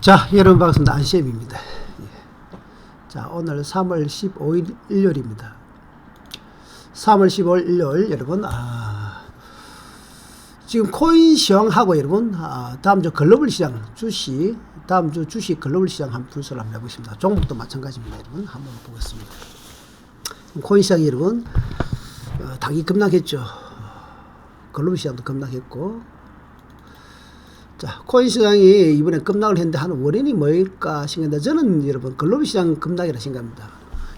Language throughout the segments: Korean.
자, 여러분 반갑습니다. 안시엠입니다. 예. 자, 오늘 3월 15일 일요일입니다. 3월 15일 일요일 여러분 아, 지금 코인 시황하고 여러분 아, 다음 주 글로벌 시장 주식 다음 주 주식 글로벌 시장 한번 분석을 한번 해보겠습니다. 종목도 마찬가지입니다. 여러분 한번 보겠습니다. 코인 시장 여러분 어, 당이 급락했죠. 글로벌 시장도 급락했고 자, 코인 시장이 이번에 급락을 했는데 한 원인이 뭐일까 싶은데 저는 여러분 글로벌 시장 급락이라 생각합니다.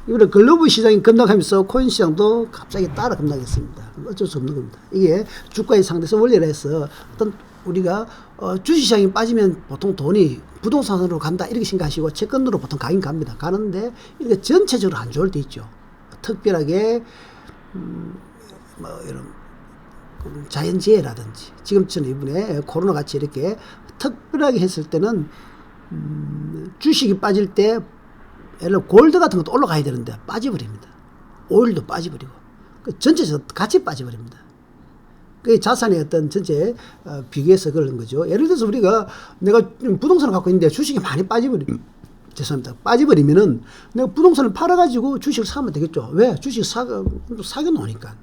이번에 글로벌 시장이 급락하면서 코인 시장도 갑자기 따라 급락했습니다. 어쩔 수 없는 겁니다. 이게 주가의 상대성 원리라 해서 어떤 우리가 어, 주식시장이 빠지면 보통 돈이 부동산으로 간다 이렇게 생각하시고 채권으로 보통 가긴 갑니다. 가는데 이게 전체적으로 안 좋을 때 있죠. 특별하게 음, 뭐 이런 자연재해라든지 지금처럼 이번에 코로나 같이 이렇게 특별하게 했을 때는 음, 주식이 빠질 때 예를 골드 같은 것도 올라가야 되는데 빠져버립니다. 오일도 빠져버리고 그 전체적으로 같이 빠져버립니다. 그 자산의 어떤 전체 어, 비교해서 그런 거죠. 예를 들어서 우리가 내가 부동산을 갖고 있는데 주식이 많이 빠져버리 죄송합니다. 빠져버리면은 내가 부동산을 팔아가지고 주식을 사면 되겠죠. 왜? 주식 사, 사겨 놓으니까.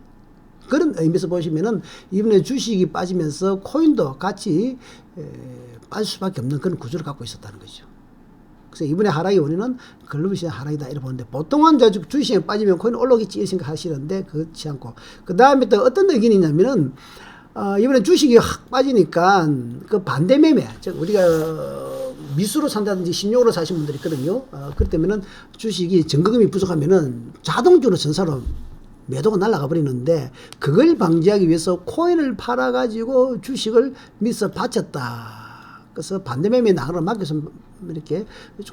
그런 의미에서 보시면은 이번에 주식이 빠지면서 코인도 같이 에, 빠질 수밖에 없는 그런 구조를 갖고 있었다는 거죠. 그래서 이번에 하락의 원인은 글로벌 시장 하락이다 이렇게 보는데 보통은 저 주식에 빠지면 코인 올라오겠지 이렇게 생각하시는데 그렇지 않고 그 다음에 또 어떤 의견이 있냐면은 어, 이번에 주식이 확 빠지니까 그 반대 매매 즉 우리가 미수로 산다든지 신용으로 사신 분들이 있거든요. 어, 때문에는 주식이 증거금이 부족하면은 자동적으로 전사로 매도가 날아가 버리는데 그걸 방지하기 위해서 코인을 팔아 가지고 주식을 미서 바쳤다. 그래서 반대 매매 나가를 막혀서 이렇게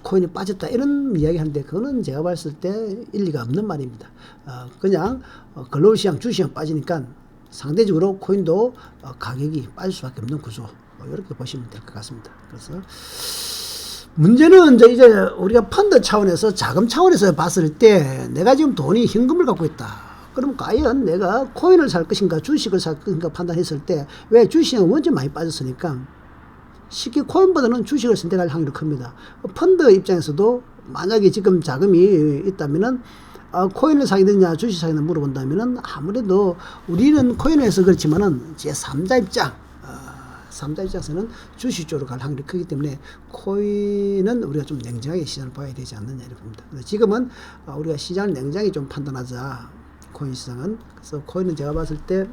코인이 빠졌다 이런 이야기 하는데 그거는 제가 봤을 때 일리가 없는 말입니다. 어, 그냥 어, 글로벌 시장 주시장 빠지니까 상대적으로 코인도 어, 가격이 빠질 수밖에 없는 구조 뭐 이렇게 보시면 될 것 같습니다. 그래서 문제는 이제 우리가 펀드 차원에서 자금 차원에서 봤을 때 내가 지금 돈이 현금을 갖고 있다. 그럼 과연 내가 코인을 살 것인가 주식을 살 것인가 판단했을 때 왜 주식은 원체 많이 빠졌으니까 쉽게 코인보다는 주식을 선택할 확률이 큽니다. 펀드 입장에서도 만약에 지금 자금이 있다면은 어, 코인을 사게 되냐 주식 사게 되냐 물어본다면은 아무래도 우리는 코인을 해서 그렇지만은 제 3자 입장 어, 3자 입장에서는 주식 쪽으로 갈 확률이 크기 때문에 코인은 우리가 좀 냉정하게 시장을 봐야 되지 않느냐 이렇게 봅니다. 지금은 어, 우리가 시장을 냉정하게 좀 판단하자 코인 시장은 그래서 코인은 제가 봤을 때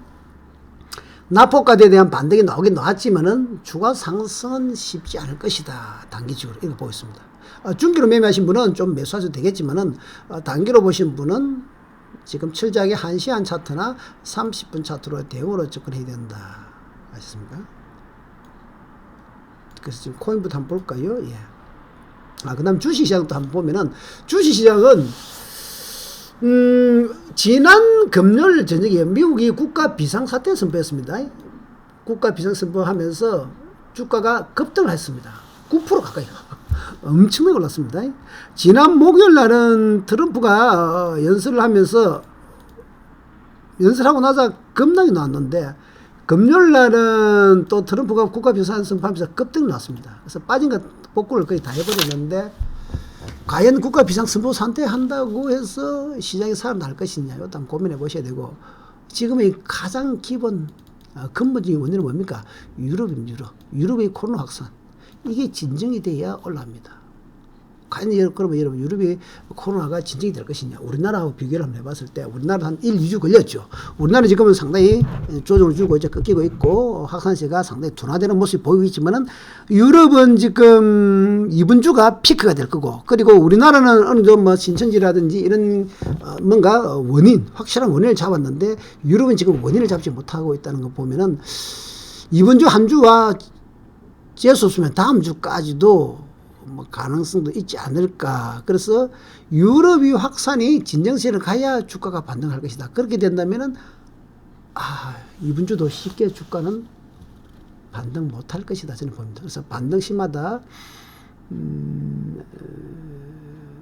나포가대에 대한 반등이 나오긴 나왔지만은 주가 상승은 쉽지 않을 것이다. 단기적으로 이렇게 보고 있습니다. 어, 중기로 매매하신 분은 좀 매수하셔도 되겠지만은 어, 단기로 보신 분은 지금 철저하게 1시간 차트나 30분 차트로 대응으로 접근해야 된다. 아셨습니까? 그래서 지금 코인부터 한번 볼까요? 예. 아, 그 다음 주식시장도 한번 보면은 주식시장은 음, 지난 금요일 저녁에 미국이 국가 비상사태 선포했습니다. 국가 비상선포하면서 주가가 급등을 했습니다. 9% 가까이 엄청나게 올랐습니다. 지난 목요일 날은 트럼프가 어, 연설을 하면서 연설하고 나서 급락이 나왔는데 금요일 날은 또 트럼프가 국가 비상 선포하면서 급등이 났습니다. 그래서 빠진 것 복구를 거의 다 해버렸는데 과연 국가 비상선포 상태한다고 해서 시장에 살아날 것이냐 이것도 고민해 보셔야 되고. 지금의 가장 기본 어, 근본적인 원인은 뭡니까? 유럽입니다 유럽. 유럽의 코로나 확산. 이게 진정이 돼야 올라옵니다 과연 그러면 여러분 유럽이 코로나가 진정이 될 것이냐. 우리나라하고 비교를 한번 해봤을 때 우리나라 한 1, 2주 걸렸죠. 우리나라는 지금은 상당히 조정을 주고 이제 꺾이고 있고 확산세가 상당히 둔화되는 모습이 보이고 있지만은 유럽은 지금 이번 주가 피크가 될 거고 그리고 우리나라는 어느 정도 뭐 신천지라든지 이런 어 뭔가 원인 확실한 원인을 잡았는데 유럽은 지금 원인을 잡지 못하고 있다는 거 보면은 이번 주 한 주와 재수 없으면 다음 주까지도 뭐 가능성도 있지 않을까. 그래서 유럽이 확산이 진정세를 가야 주가가 반등할 것이다. 그렇게 된다면은 아 이번 주도 쉽게 주가는 반등 못할 것이다 저는 봅니다. 그래서 반등 시마다 음,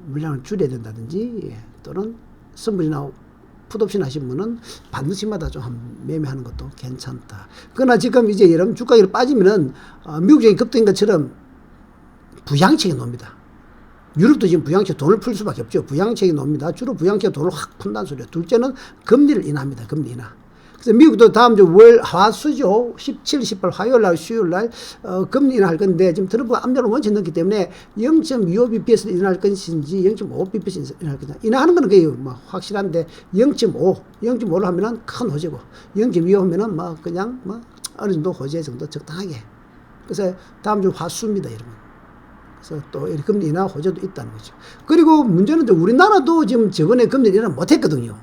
물량을 줄여야 된다든지 또는 선물이나 풋옵션 하신 분은 반등 시마다 좀 매매하는 것도 괜찮다. 그러나 지금 이제 여러분 주가가 빠지면은 어, 미국적인 급등인 것처럼 부양책이 놉니다. 유럽도 지금 부양책 돈을 풀 수밖에 없죠. 부양책이 놉니다. 주로 부양책 돈을 확 푼다는 소리예요. 둘째는 금리를 인하합니다. 금리 인하. 그래서 미국도 다음 주 월, 화 수죠. 17, 18 화요일 날, 수요일 날, 어, 금리 인하할 건데, 지금 트럼프가 압력을 원체 넣기 때문에 0.25bps를 인하할 것인지 0.5bps를 인하할 것인지. 인하하는 거는 그게 뭐 확실한데, 0.5, 0.5를 하면은 큰 호재고, 0.25 하면은 뭐 그냥 뭐 어느 정도 호재 정도 적당하게. 그래서 다음 주 화수입니다, 여러분. 그래서 또 이렇게 금리 인하 호재도 있다는 거죠. 그리고 문제는 또 우리나라도 지금 저번에 금리 인하 못했거든요.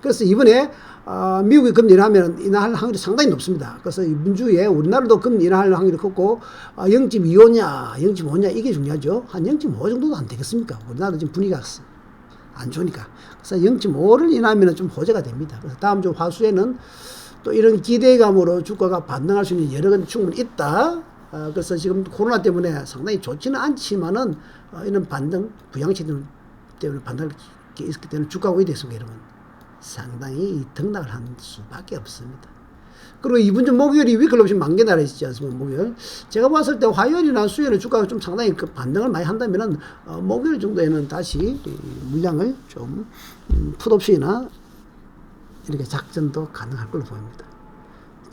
그래서 이번에 어, 미국이 금리 인하하면 인하할 확률이 상당히 높습니다. 그래서 이번 주에 우리나라도 금리 인하할 확률이 컸고 어, 0.25냐, 0.5냐 이게 중요하죠. 한 0.5 정도도 안 되겠습니까? 우리나라 지금 분위기가 안 좋으니까. 그래서 0.5를 인하하면 좀 호재가 됩니다. 그래서 다음 주 화수에는 또 이런 기대감으로 주가가 반등할 수 있는 여력은 충분히 있다. 어, 그래서 지금 코로나 때문에 상당히 좋지는 않지만은 어, 이런 반등, 부양책 때문에 반등할 게 있기 때문에 주가가 오게 됐습니다, 여러분. 상당히 등락을 한 수밖에 없습니다. 그리고 이번 주 목요일이 위클롭시 만개 날이 있지 않습니까? 목요일. 제가 봤을 때 화요일이나 수요일에 주가가 좀 상당히 그 반등을 많이 한다면은, 어, 목요일 정도에는 다시 이 물량을 좀, 음, 풋옵션이나 이렇게 작전도 가능할 걸로 보입니다.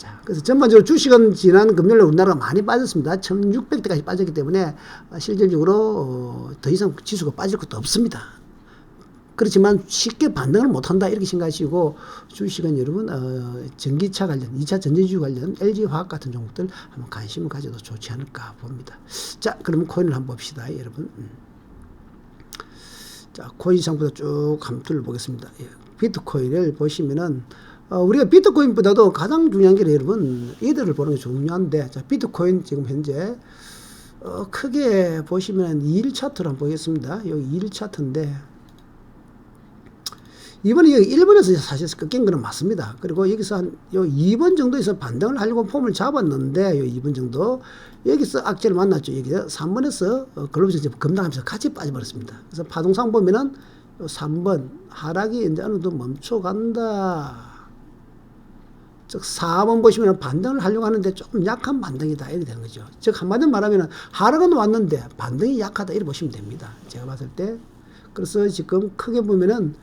자, 그래서 전반적으로 주식은 지난 금요일에 우리나라가 많이 빠졌습니다. 1600대까지 빠졌기 때문에 어, 실질적으로 어, 더 이상 지수가 빠질 것도 없습니다. 그렇지만 쉽게 반등을 못한다 이렇게 생각하시고 주식은 여러분 어, 전기차 관련, 2차 전지주 관련 LG화학 같은 종목들 한번 관심을 가져도 좋지 않을까 봅니다. 자, 그러면 코인을 한번 봅시다, 여러분. 음. 자, 코인 상부터 쭉 감투를 보겠습니다. 예. 비트코인을 보시면은 어, 우리가 비트코인보다도 가장 중요한 게 여러분 이들을 보는 게 중요한데 자, 비트코인 지금 현재 어, 크게 보시면 2일 차트를 한번 보겠습니다. 여기 2일 차트인데 이번에 여기 1번에서 사실 꺾인 거는 맞습니다. 그리고 여기서 한, 요 2번 정도에서 반등을 하려고 폼을 잡았는데, 요 2번 정도, 여기서 악재를 만났죠. 여기 3번에서 어, 글로벌 급락하면서 같이 빠져버렸습니다. 그래서 파동상 보면은 요 3번, 하락이 이제 어느 정도 멈춰간다. 즉 4번 보시면 반등을 하려고 하는데 조금 약한 반등이다 이렇게 되는 거죠. 즉 한마디로 말하면 하락은 왔는데 반등이 약하다 이렇게 보시면 됩니다. 제가 봤을 때 그래서 지금 크게 보면은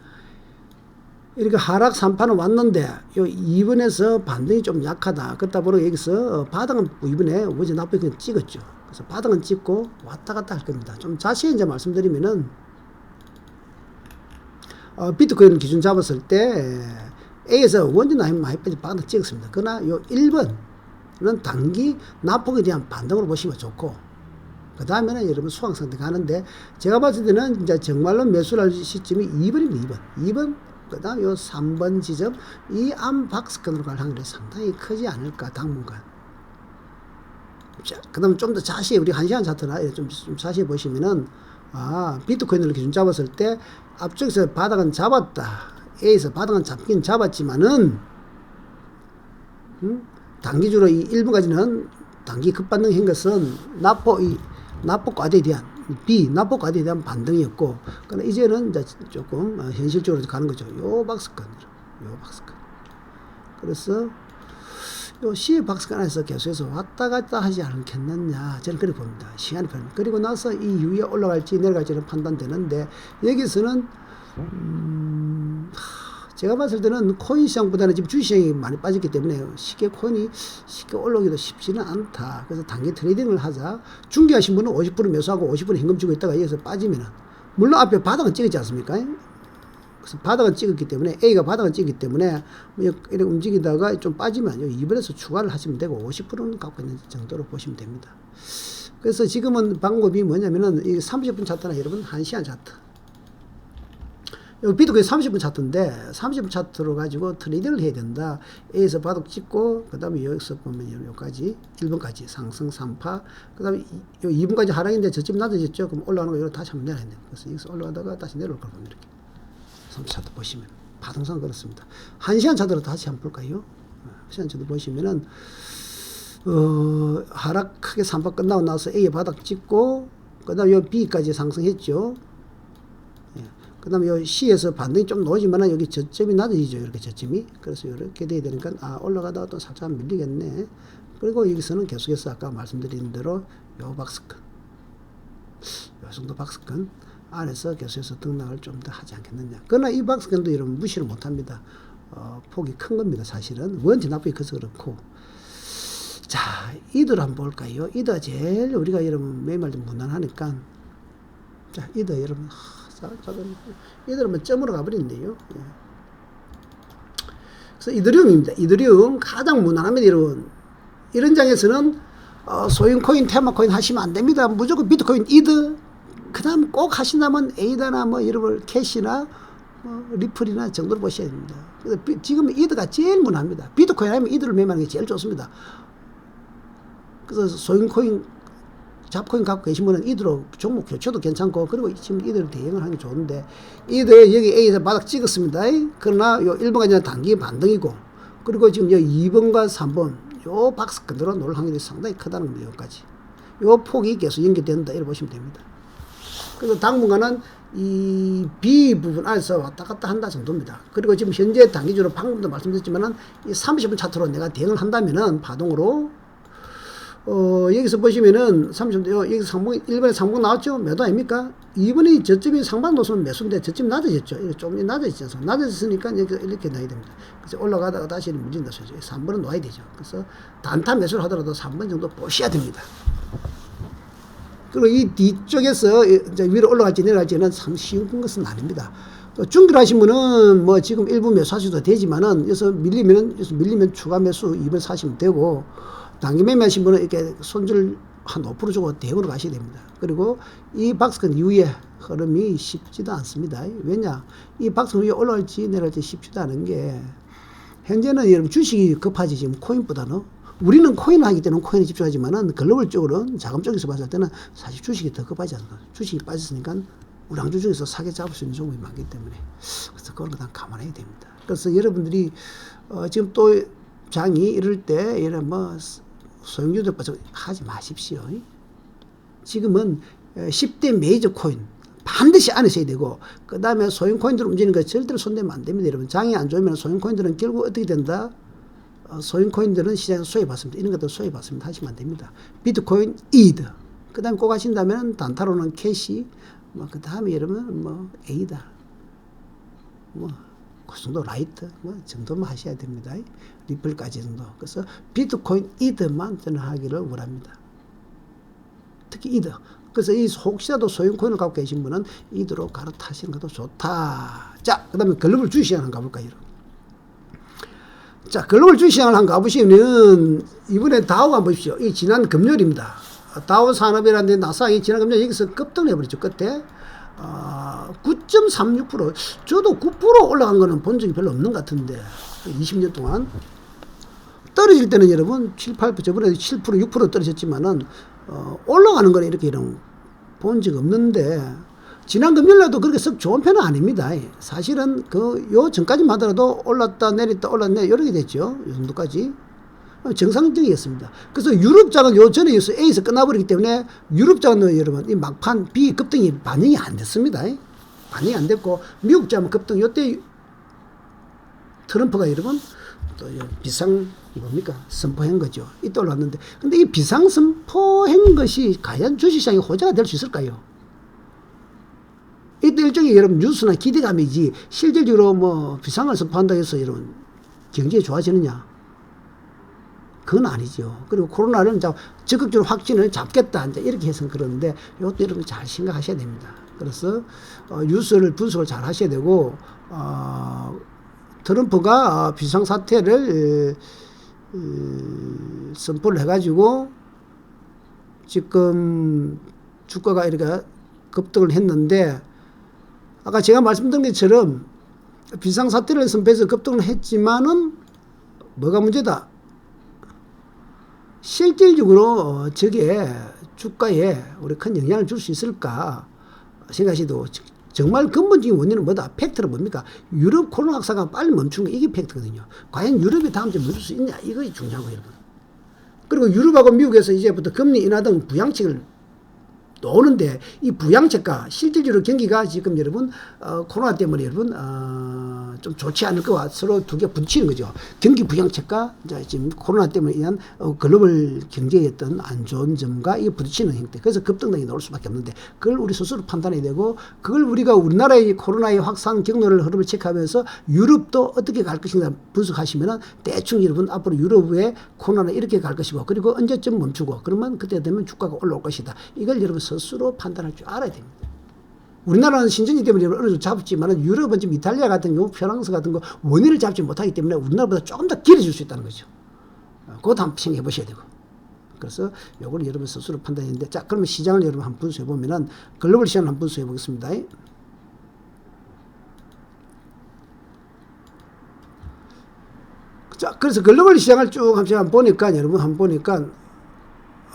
이렇게 하락 3판은 왔는데 요 2번에서 반등이 좀 약하다. 그렇다 보니 여기서 바닥은 이번에 어제 나쁘게 찍었죠. 그래서 바닥은 찍고 왔다 갔다 할 겁니다. 좀 자세히 이제 말씀드리면은 어, 비트코인 기준 잡았을 때 A에서 원전 라인 많이 빠지 바닥 찍었습니다. 그러나 요 1번은 단기 나폭에 대한 반등으로 보시면 좋고 그 다음에는 여러분 수강상태 가는데 제가 봤을 때는 이제 정말로 매수할 시점이 2번입니다. 2번. 2번 그 다음 요 3번 지점 이 암박스권으로 갈 확률이 상당히 크지 않을까 당분간 자, 그 다음 좀 더 자세히 우리 한 시간 차트나 좀, 좀 자세히 보시면은 아 비트코인을 기준 잡았을 때 앞쪽에서 바닥은 잡았다 A에서 바닥은 잡긴 잡았지만은 음? 단기주로 이 1번까지는 단기 급반등 한 것은 나포 이 나포 과대에 대한 B 나포 과대에 대한 반등이었고 그러나 이제는 이제 조금 어, 현실적으로 가는 거죠. 요 박스권, 요 박스권. 그래서 요 C 박스권 안에서 계속해서 왔다 갔다 하지 않겠느냐 저는 그렇게 봅니다. 시간이 편. 그리고 나서 이 위에 올라갈지 내려갈지는 판단되는데 여기서는 음, 제가 봤을 때는 코인 시장보다는 지금 주시장이 많이 빠졌기 때문에 쉽게 코인이 쉽게 올라오기도 쉽지는 않다. 그래서 단기 트레이딩을 하자. 중개하신 분은 50% 매수하고 50% 현금 주고 있다가 여기서 빠지면은 물론 앞에 바닥은 찍었지 않습니까? 그래서 바닥은 찍었기 때문에 A가 바닥은 찍기 때문에 뭐 이렇게 움직이다가 좀 빠지면 이번에서 추가를 하시면 되고 50%는 갖고 있는 정도로 보시면 됩니다. 그래서 지금은 방법이 뭐냐면은 이 30분 차트나 여러분 1시간 차트 비트코인 30분 차트인데 30분 차트로 가지고 트레이딩을 해야 된다. A에서 바닥 찍고 그 다음에 여기서 보면 여기까지 1번까지 상승 3파 그 다음에 요 2분까지 하락인데 저쯤 낮아졌죠. 그럼 올라가는 거 다시 한번 내려야 돼요. 그래서 여기서 올라가다가 다시 내려올 걸 보면 이렇게 30 차트 보시면 파동상 그렇습니다. 1시간 차트로 다시 한번 볼까요? 1시간 차트 보시면은 어, 하락 크게 3파 끝나고 나서 A 바닥 찍고 그 다음에 요 B까지 상승했죠. 그 다음에 요 C에서 반등이 좀 나오지만 여기 저점이 낮아지죠. 이렇게 저점이. 그래서 이렇게 돼야 되니까, 아, 올라가다가 또 살짝 밀리겠네. 그리고 여기서는 계속해서 아까 말씀드린 대로 요 박스권. 정도 박스권 안에서 계속해서 등락을 좀 더 하지 않겠느냐. 그러나 이 박스권도 여러분 무시를 못 합니다. 어, 폭이 큰 겁니다. 사실은 원지 납부이 커서 그렇고. 자, 이들 한번 볼까요? 이들 제일 우리가 여러분 매일 좀 무난하니까. 자, 이들 여러분. 하, 자, 자, 이들은 점으로 가버린대요. 예. 그래서 이더리움입니다. 이더리움 가장 무난합니다, 여러분. 이런 장에서는 어, 소형 코인, 테마 코인 하시면 안 됩니다. 무조건 비트코인 이드. 그 다음 꼭 하신다면 에이다나 뭐 여러분 캐시나 뭐 리플이나 정도로 보셔야 됩니다. 그래서 비- 지금 이드가 제일 무난합니다. 비트코인 하면 이드를 매매하는 게 제일 좋습니다. 그래서 소형 코인, 잡코인 갖고 계신 분은 이드로 종목 교체도 괜찮고 그리고 지금 이드를 대응을 하는 게 좋은데 이드 여기 A에서 바닥 찍었습니다. 그러나 요 1번가 지나 단기 반등이고 그리고 지금 여기 2번과 3번 요 박스 그대로 놀 확률이 상당히 크다는 겁니다. 여기까지. 요 폭이 계속 연결된다 이렇게 보시면 됩니다. 그래서 당분간은 이 B 부분 안에서 왔다 갔다 한다 정도입니다. 그리고 지금 현재 단기적으로 방금도 말씀드렸지만은 이 30분 차트로 내가 대응을 한다면은 파동으로 어, 여기서 보시면은 30분 여기 상봉 1번에 상봉 나왔죠? 매도 아닙니까? 2번이 저점이 상반 노선은 매수인데 저점이 낮아졌죠. 낮아지지 않습니까? 낮아졌으니까 이렇게, 이렇게 나야 됩니다. 그래서 올라가다가 다시 물린다 소리죠. 3번은 놓아야 되죠. 그래서 단타 매수를 하더라도 3번 정도 보셔야 됩니다. 그리고 이 뒤쪽에서 이제 위로 올라갈지 내려갈지는 참 쉬운 것은 아닙니다. 또 중기를 하신 분은 뭐 지금 일부 매수하셔도 되지만은 여기서 밀리면은 여기서 밀리면 추가 매수 2번 사시면 되고 단기 매매하신 분은 이렇게 손절 한5% 주고 대응으로 가셔야 됩니다. 그리고 이 박스권 이후에 흐름이 쉽지도 않습니다. 왜냐? 이 박스권 위에 올라갈지 내려갈지 쉽지도 않은 게 현재는 여러분 주식이 급하지 지금 코인보다는 우리는 코인을 하기 때문에 코인에 집중하지만은 글로벌적으로는 자금 쪽에서 봤을 때는 사실 주식이 더 급하지 않나 주식이 빠졌으니까 우량주 중에서 사게 잡을 수 있는 종목이 많기 때문에 그래서 그런 거다 감안해야 됩니다. 그래서 여러분들이 어 지금 또 장이 이럴 때 이런 뭐 소형주들 빠져 하지 마십시오. 지금은 10대 메이저 코인 반드시 안에 있어야 되고 그 다음에 소형 코인들 움직이는 거 절대로 손대면 안 됩니다 여러분. 장이 안 좋으면 소형 코인들은 결국 어떻게 된다? 어, 소형 코인들은 시장에서 소외받습니다. 이런 것들 소외받습니다. 하시면 안 됩니다. 비트코인 이드. 그 다음에 꼭 하신다면 단타로는 캐시 뭐 그 다음에 여러분 뭐 에이다. 뭐 그 정도 라이트 뭐 정도만 하셔야 됩니다 리플까지 정도 그래서 비트코인 이드만 저는 하기를 원합니다 특히 이드. 그래서 이 혹시라도 소형 코인을 갖고 계신 분은 이드로 갈아타시는 것도 좋다. 자, 그 다음에 글로벌 주식시장을 한번 가볼까요? 자, 글로벌 주식시장을 한번 가보시면 이번에 다우가 한번 보십시오. 이 지난 금요일입니다. 다우 산업이라는 데 나사이 지난 금요일 여기서 급등을 해버렸죠. 끝에. 어, 9.36% 저도 9% 올라간 거는 본 적이 별로 없는 것 같은데 20년 동안 떨어질 때는 여러분 7, 8% 저번에 7% 6% 떨어졌지만은 어, 올라가는 거는 이렇게 이런 본 적 없는데 지난 금요일날도 그렇게 썩 좋은 편은 아닙니다. 사실은 그 요 전까지만 하더라도 올랐다 내렸다 올랐네 이렇게 됐죠. 요 정도까지 어, 정상적이었습니다. 그래서 유럽장은 요 전에 여기서 A에서 끝나버리기 때문에 유럽장은 여러분 이 막판 B 급등이 반영이 안 됐습니다. 반영이 안 됐고 미국장은 급등 요때 트럼프가 여러분 또 비상 뭡니까 선포한 거죠. 이때 올랐는데 근데 이 비상 선포한 것이 과연 주식시장에 호재가 될 수 있을까요? 이때 일종의 여러분 뉴스나 기대감이지 실질적으로 뭐 비상을 선포한다고 해서 여러분 경제 좋아지느냐? 그건 아니죠. 그리고 코로나를 이제 적극적으로 확진을 잡겠다 이제 이렇게 해서 그러는데 이것도 여러분 잘 생각하셔야 됩니다. 그래서 어, 뉴스를 분석을 잘 하셔야 되고 어, 트럼프가 어, 비상사태를 어, 선포를 해가지고 지금 주가가 이렇게 급등을 했는데 아까 제가 말씀드린 것처럼 비상사태를 선포해서 급등을 했지만은 뭐가 문제다? 실질적으로 어, 저게 주가에 우리 큰 영향을 줄 수 있을까 생각하시도 정말 근본적인 원인은 뭐다? 팩트는 뭡니까? 유럽 코로나 확산가 빨리 멈춘 거 이게 팩트거든요. 과연 유럽이 다음 주에 멈출 수 있냐? 이거 중요하고 여러분. 그리고 유럽하고 미국에서 이제부터 금리 인하 등 부양책을 놓는데 이 부양책과 실질적으로 경기가 지금 여러분 어, 코로나 때문에 여러분 어, 좀 좋지 않을 거와 서로 두 개 부딪히는 거죠. 경기 부양책과 지금 코로나 때문에 인한 어, 글로벌 경제의 어떤 안 좋은 점과 이게 부딪히는 형태. 그래서 급등락이 나올 수밖에 없는데 그걸 우리 스스로 판단해야 되고 그걸 우리가 우리나라의 코로나의 확산 경로를 흐름을 체크하면서 유럽도 어떻게 갈 것인가 분석하시면은 대충 여러분 앞으로 유럽의 코로나는 이렇게 갈 것이고 그리고 언제쯤 멈추고 그러면 그때 되면 주가가 올라올 것이다. 이걸 여러분 스스로 판단할 줄 알아야 됩니다. 우리나라는 신전이 때문에 어느 정도 잡지만 유럽은 지금 이탈리아 같은 경우 프랑스 같은 거 원인을 잡지 못하기 때문에 우리나라보다 조금 더 길어질 수 있다는 거죠. 어, 그것도 한번 생각해 보셔야 되고. 그래서 요거는 여러분 스스로 판단했는데 자 그러면 시장을 여러분 한번 분석해 보면은 글로벌 시장을 한번 분석해 보겠습니다. 자 그래서 글로벌 시장을 쭉 한번 보니까 여러분 한번 보니까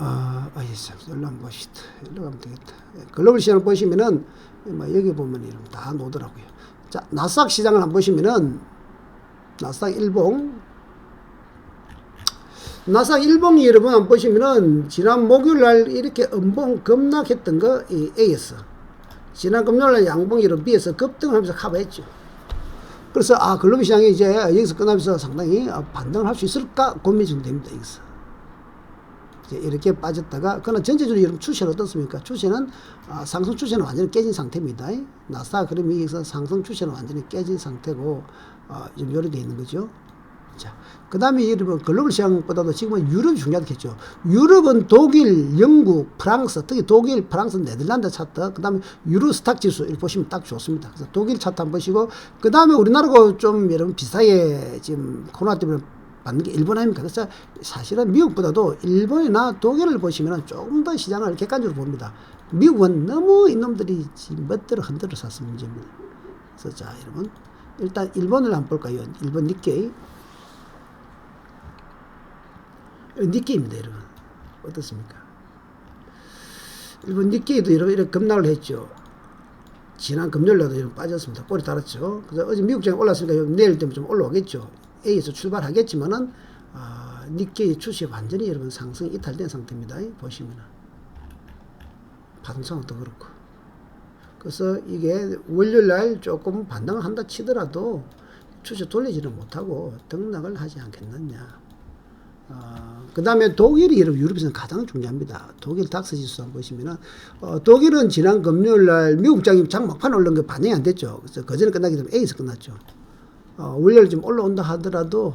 아, 아예 참, 일로 한번 보시다. 일로 가면 되겠다. 예, 글로벌 시장을 보시면은, 뭐 여기 보면 이런 다 노더라고요. 자, 나스닥 시장을 한번 보시면은, 나스닥 일봉. 나스닥 일봉이 여러분 한번 보시면은, 지난 목요일 날 이렇게 음봉 급락했던 거, 이 A였어. 지난 금요일 날 양봉이 이런 B에서 급등하면서 커버했죠. 그래서, 아, 글로벌 시장이 이제 여기서 끝나면서 상당히 아, 반등을 할 수 있을까 고민이 좀 됩니다, 여기서. 이제 이렇게 빠졌다가 그러나 전체적으로 여러분 추세는 어떻습니까? 추세는 아, 상승 추세는 완전히 깨진 상태입니다. 나스닥 그럼 여기서 상승 추세는 완전히 깨진 상태고 어, 지금 요렇게 돼 있는 거죠. 자, 그 다음에 여러분 글로벌 시장보다도 지금은 유럽이 중요하겠죠. 유럽은 독일, 영국, 프랑스, 특히 독일, 프랑스, 네덜란드 차트, 그 다음에 유로 스탁 지수 이렇게 보시면 딱 좋습니다. 그래서 독일 차트 한번 보시고 그 다음에 우리나라하고 좀 여러분 비슷하게 지금 코로나 때문에 받는 게 일본 아닙니까? 그래서 사실은 미국보다도 일본이나 독일을 보시면 조금 더 시장을 객관적으로 봅니다. 미국은 너무 이놈들이 멋대로 흔들어 샀을 문제입니다. 그래서 자, 여러분. 일단 일본을 한번 볼까요? 일본 니케이. 니케이입니다, 여러분. 어떻습니까? 일본 니케이도 여러분 이렇게 급락을 했죠. 지난 금요일날도 빠졌습니다. 꼬리 달았죠. 그래서 어제 미국장이 올랐으니까 내일 되면 좀 올라오겠죠. A에서 출발하겠지만은 아, 니케이 주식 완전히 여러분 상승 이탈된 상태입니다. 보시면은 파동상도 그렇고 그래서 이게 월요일 날 조금 반등을 한다 치더라도 주식 돌리지는 못하고 등락을 하지 않겠느냐. 어, 그 다음에 독일이 여러분 유럽에서는 가장 중요합니다. 독일 닥스 지수 한번 보시면은, 어, 독일은 지난 금요일 날 미국 장이 장 막판 올른 게 반영이 안 됐죠. 그래서 그 전에 끝나기 때문에 A에서 끝났죠. 어, 월요일 좀 올라온다 하더라도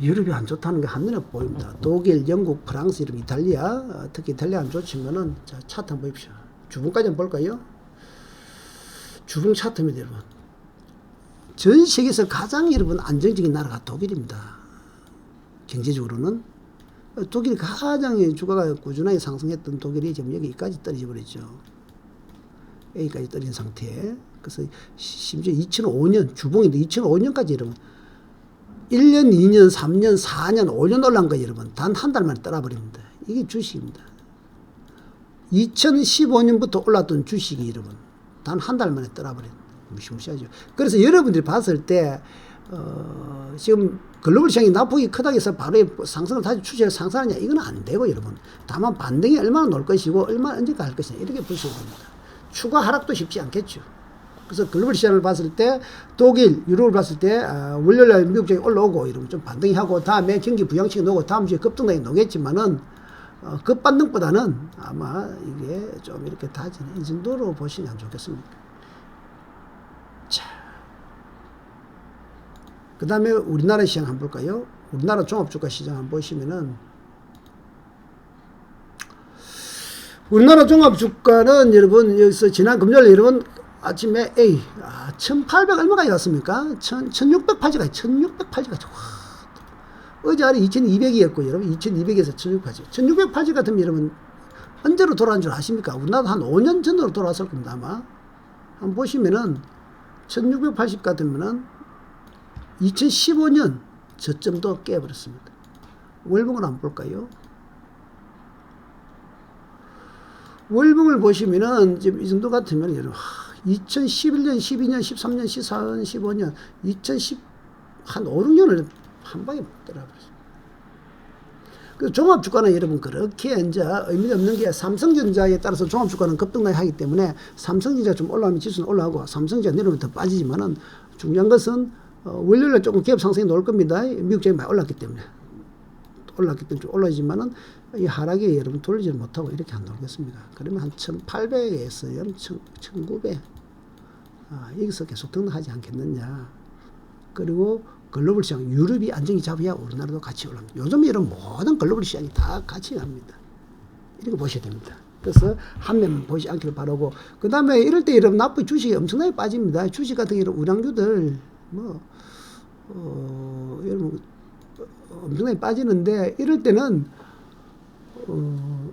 유럽이 안 좋다는 게 한눈에 보입니다. 독일, 영국, 프랑스, 이런 이탈리아, 어, 특히 이탈리아 안 좋지만은 자, 차트 한번 보십시오. 주봉까지 한번 볼까요? 주봉 차트입니다, 여러분. 전 세계에서 가장 여러분 안정적인 나라가 독일입니다. 경제적으로는 어, 독일이 가장 주가가 꾸준하게 상승했던 독일이 지금 여기까지 떨어져 버렸죠. A까지 떨어진 상태에 그래서 심지어 2005년 주봉인데 2005년까지 여러분 1년, 2년, 3년, 4년, 5년 올라간 거 여러분 단 한 달 만에 떠나버립니다. 이게 주식입니다. 2015년부터 올랐던 주식이 여러분 단 한 달 만에 떠나버린 무시무시하죠. 그래서 여러분들이 봤을 때 어, 지금 글로벌 시장이 나폭이 크다고 해서 바로 상승을 다시 추세를 상승하냐 이건 안 되고 여러분 다만 반등이 얼마나 놀 것이고 얼마나 언제까 할 것이냐 이렇게 볼수 있습니다. 추가 하락도 쉽지 않겠죠. 그래서 글로벌 시장을 봤을 때 독일, 유럽을 봤을 때 아, 월요일 날 미국장이 올라오고 이러면 좀 반등이 하고 다음에 경기 부양책이 나오고 다음 주에 급등락이 나오겠지만은 어, 급반등보다는 아마 이게 좀 이렇게 다지는 이 정도로 보시면 좋겠습니다. 자, 그 다음에 우리나라 시장 한번 볼까요? 우리나라 종합주가 시장 한번 보시면은 우리나라 종합주가는 여러분 여기서 지난 금요일 여러분 아침에 A 아, 1800 얼마까지 갔습니까? 1608까지 1608까지 어제 아래 2200이었고 여러분 2200에서 1608지 1608지 같으면 여러분 언제로 돌아온 줄 아십니까? 우리나라 한 5년 전으로 돌아왔을 겁니다 아마 한번 보시면은 1680 같으면은 2015년 저점도 깨버렸습니다 월봉을 한번 볼까요? 월봉을 보시면은 지금 이 정도 같으면 여러분 2011년, 12년, 13년, 14년, 15년, 2010, 한 5, 6년을 한 방에 떨어버렸어요. 그 종합주가는 여러분 그렇게 이제 의미 없는 게 삼성전자에 따라서 종합주가는 급등락이 하기 때문에 삼성전자 좀 올라오면 지수는 올라가고 삼성전자 내려오면 더 빠지지만은 중요한 것은 어, 월요일에 조금 기업 상승이 나올 겁니다. 미국 정이 많이 올랐기 때문에 올랐기 때문에 좀 올라지만은 이 하락에 여러분 돌리지 못하고 이렇게 안 나오겠습니까? 그러면 한 1,800에서 1,900 아, 여기서 계속 등락하지 않겠느냐. 그리고 글로벌 시장 유럽이 안정이 잡아야 우리나라도 같이 올라갑니다. 요즘 이런 모든 글로벌 시장이 다 같이 갑니다. 이렇게 보셔야 됩니다. 그래서 한 면만 보지 않기를 바라고 그 다음에 이럴 때 여러분 나쁜 주식이 엄청나게 빠집니다. 주식 같은 경우 우량주들 뭐 어, 여러분 엄청나게 빠지는데 이럴 때는 어,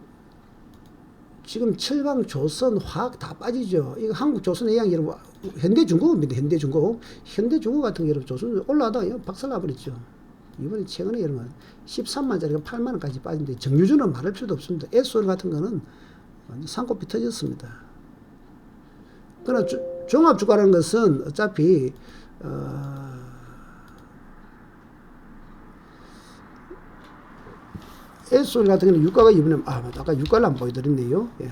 지금 철강, 조선, 화학 다 빠지죠. 이거 한국 조선 해양 여러분 현대중공업입니다. 현대중공업. 현대중공업 같은 게 여러분 조선 올라가다가 박살 나 버렸죠. 이번에 최근에 여러분 13만짜리가 8만 원까지 빠진데 정유주는 말할 필요도 없습니다. 에스올 같은 거는 완전 산코피 터졌습니다. 그러나 주, 종합주가라는 것은 어차피 어, 에스올 같은 경우는 유가가 이번에 아 아까 유가를 안 보여드렸네요. 예.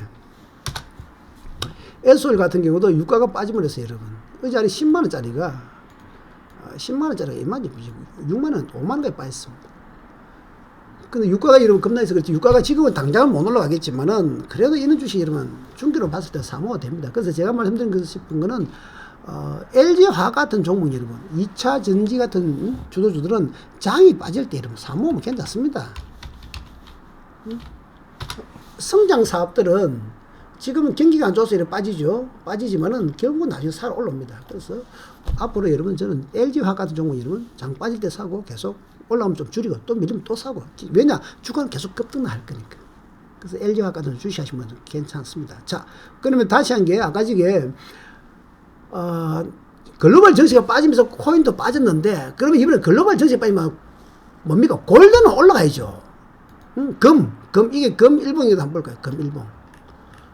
에스올 같은 경우도 유가가 빠짐으로써 여러분 의자리 10만 원짜리가 10만 원짜리가 얼마인지 보시고 6만 원, 5만 원까지 빠졌습니다. 근데 유가가 이러면 겁나해서 그렇지 유가가 지금은 당장은 못 올라가겠지만은 그래도 이런 주식 여러분 중기로 봤을 때 사모가 됩니다. 그래서 제가 말씀드린 그 싶은 거는 어, LG화 같은 종목 여러분 2차 전지 같은 주도주들은 장이 빠질 때 여러분 사모하면 괜찮습니다. 성장 사업들은 지금은 경기가 안 좋아서 이렇게 빠지죠. 빠지지만은 결국은 나중에 살아 올라옵니다. 그래서 앞으로 여러분 저는 LG화학 같은 종목 여러분 장 빠질 때 사고 계속 올라오면 좀 줄이고 또 밀리면 또 사고. 왜냐? 주가는 계속 급등할 거니까. 그래서 LG화학 같은 주시하시면 괜찮습니다. 자, 그러면 다시 한 게 아까 지게 어, 글로벌 정시가 빠지면서 코인도 빠졌는데 그러면 이번에 글로벌 정시가 빠지면 뭡니까? 골드는 올라가야죠. 음, 금, 금, 이게 금 일봉이도 한번 볼까요? 금 일봉.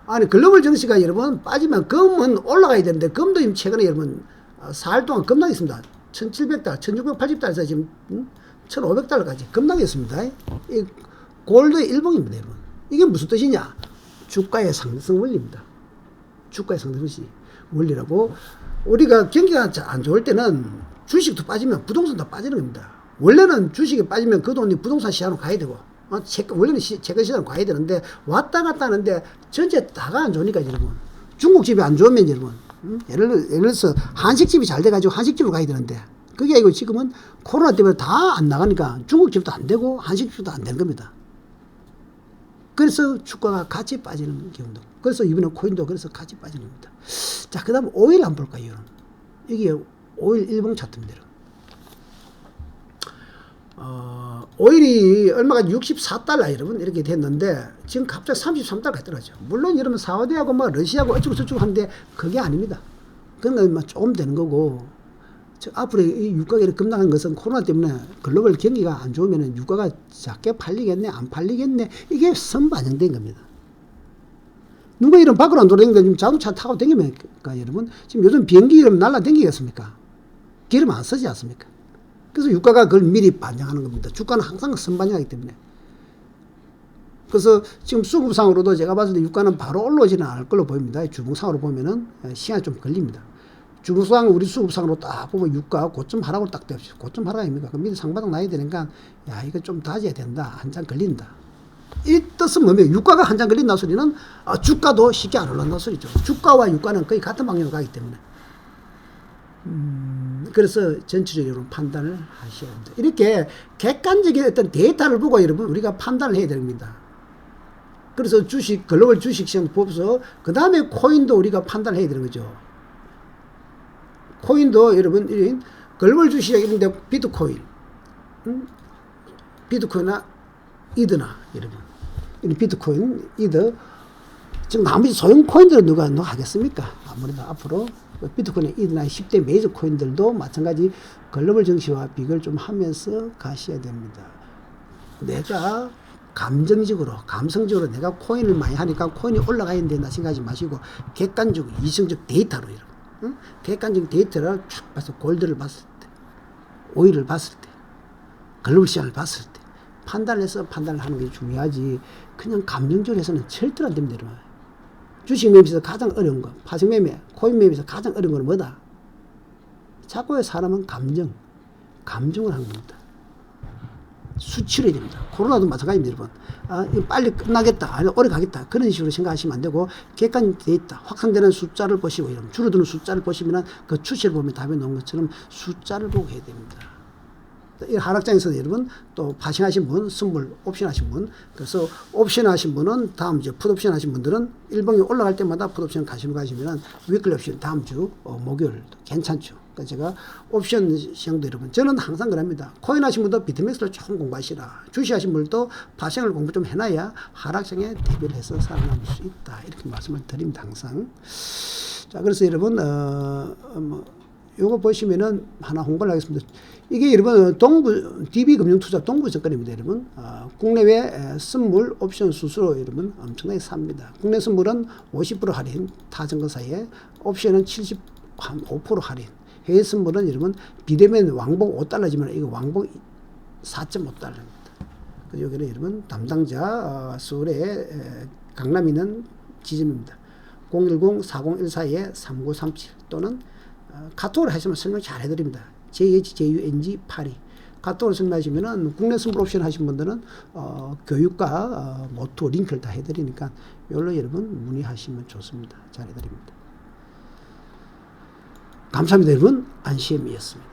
아니, 글로벌 증시가 여러분 빠지면 금은 올라가야 되는데, 금도 지금 최근에 여러분, 어, 4일 동안 급락했습니다. 1700달러, 1680달러에서 지금, 음, 1500달러까지 급락했습니다. 이 골드의 일봉입니다, 여러분. 이게 무슨 뜻이냐? 주가의 상승 원리입니다. 주가의 상승 원리라고. 우리가 경기가 안 좋을 때는 주식도 빠지면 부동산도 빠지는 겁니다. 원래는 주식이 빠지면 그 돈이 부동산 시장으로 가야 되고, 어, 채권, 원래는 시, 채권 시장 가야 되는데 왔다 갔다 하는데 전체 다가 안 좋으니까 여러분 중국집이 안 좋으면 여러분 음? 예를, 예를 들어서 한식집이 잘 돼가지고 한식집으로 가야 되는데 그게 아니고 지금은 코로나 때문에 다 안 나가니까 중국집도 안 되고 한식집도 안 되는 겁니다. 그래서 주가가 같이 빠지는 경우도 그래서 이번에 코인도 그래서 같이 빠지는 겁니다. 자, 그 다음 오일 한번 볼까요, 여러분? 이게 오일 일봉 차트입니다. 여러분. 어, 오일이 얼마가 64달러 여러분 이렇게 됐는데 지금 갑자기 33달러 갔더라죠. 물론 여러분 사우디하고 뭐 러시아하고 어쩌고 저쩌고 하는데 그게 아닙니다. 그건 뭐 조금 되는 거고 저 앞으로 이 유가가 이렇게 급락한 것은 코로나 때문에 글로벌 경기가 안 좋으면 유가가 작게 팔리겠네 안 팔리겠네 이게 선반영된 겁니다. 누가 이런 밖으로 안 돌아다니니까 지금 자동차 타고 다니니까 여러분 지금 요즘 비행기 이름 날라 다니겠습니까? 기름 안 쓰지 않습니까? 그래서 유가가 그걸 미리 반영하는 겁니다. 주가는 항상 선반영하기 때문에. 그래서 지금 수급상으로도 제가 봤을 때 유가는 바로 올라오지는 않을 걸로 보입니다. 주봉상으로 보면은 시간이 좀 걸립니다. 주봉상 우리 수급상으로 딱 보면 유가 고점 하락으로 딱 되죠. 고점 하락 아닙니까? 그럼 미리 상바닥 나야 되니까 야 이거 좀 다져야 된다. 한 장 걸린다. 이 뜻은 뭡니까? 유가가 한 장 걸린다 소리는 아, 주가도 쉽게 안 올라간다 소리죠. 주가와 유가는 거의 같은 방향으로 가기 때문에. 음, 그래서 전체적으로 판단을 하셔야 합니다. 이렇게 객관적인 어떤 데이터를 보고 여러분 우리가 판단을 해야 됩니다. 그래서 주식, 글로벌 주식 시장 보고서 그 다음에 코인도 우리가 판단을 해야 되는 거죠. 코인도 여러분, 이 글로벌 주식 이런데 비트코인, 음? 비트코인이나 이드나 여러분, 이 비트코인, 이드 지금 나머지 소형 코인들은 누가 누가 하겠습니까? 아무래도 앞으로 비트코인 이드나 10대 메이저 코인들도 마찬가지 글로벌 정시와 비교를 좀 하면서 가셔야 됩니다. 내가 감정적으로, 감성적으로 내가 코인을 많이 하니까 코인이 올라가야 된다 생각하지 마시고 객관적으로, 이성적 데이터로 여러분, 응? 객관적 데이터를 쫙 봐서 골드를 봤을 때, 오일을 봤을 때, 글로벌 시장을 봤을 때 판단을 해서 판단을 하는 게 중요하지 그냥 감정적으로 해서는 절대로 안 됩니다. 여러분. 주식 매매에서 가장 어려운 거, 파생 매매, 코인 매매에서 가장 어려운 건 뭐다? 자꾸의 사람은 감정, 감정을 하는 겁니다. 수치를 됩니다. 코로나도 마찬가지입니다, 여러분. 아, 이거 빨리 끝나겠다. 아니, 오래 가겠다. 그런 식으로 생각하시면 안 되고, 객관돼 있다. 확산되는 숫자를 보시고, 이러면 줄어드는 숫자를 보시면 그 추세를 보면 답이 나온 것처럼 숫자를 보고 해야 됩니다. 이 하락장에서 여러분 또 파싱하신 분, 선물 옵션 하신 분, 그래서 옵션 하신 분은 다음 주, 풋옵션 하신 분들은 일봉이 올라갈 때마다 풋옵션 가시면 가시면은 위클 옵션 다음 주 어, 목요일 괜찮죠. 그러니까 제가 옵션 시장도 여러분 저는 항상 그럽니다. 코인 하신 분도 비트맥스를 조금 공부하시라. 주식 하신 분도 파생을 공부 좀 해놔야 하락장에 대비를 해서 살아남을 수 있다. 이렇게 말씀을 드립니다. 항상. 자, 그래서 여러분, 어, 어, 뭐, 요거 보시면은 하나 홍보를 하겠습니다. 이게 여러분 동부 DB 금융투자 동부증권입니다, 여러분. 아, 국내외 에, 선물 옵션 수수료 여러분 엄청나게 삽니다. 국내 선물은 50% 할인, 타 증권사에 옵션은 75% 할인. 해외 선물은 여러분 비대면 왕복 5달러지만 이거 왕복 4.5달러입니다. 여기는 여러분 담당자 어, 서울에 에, 강남 있는 지점입니다. 010-4014-3937 또는 어, 카톡으로 하시면 설명 잘 해드립니다. JHJUNG82 카톡으로 설명하시면은 국내 선물 옵션 하신 분들은 어, 교육과 어, 모토 링크를 다 해드리니까 이걸로 여러분 문의하시면 좋습니다. 잘 해드립니다. 감사합니다 여러분 안시엠이었습니다.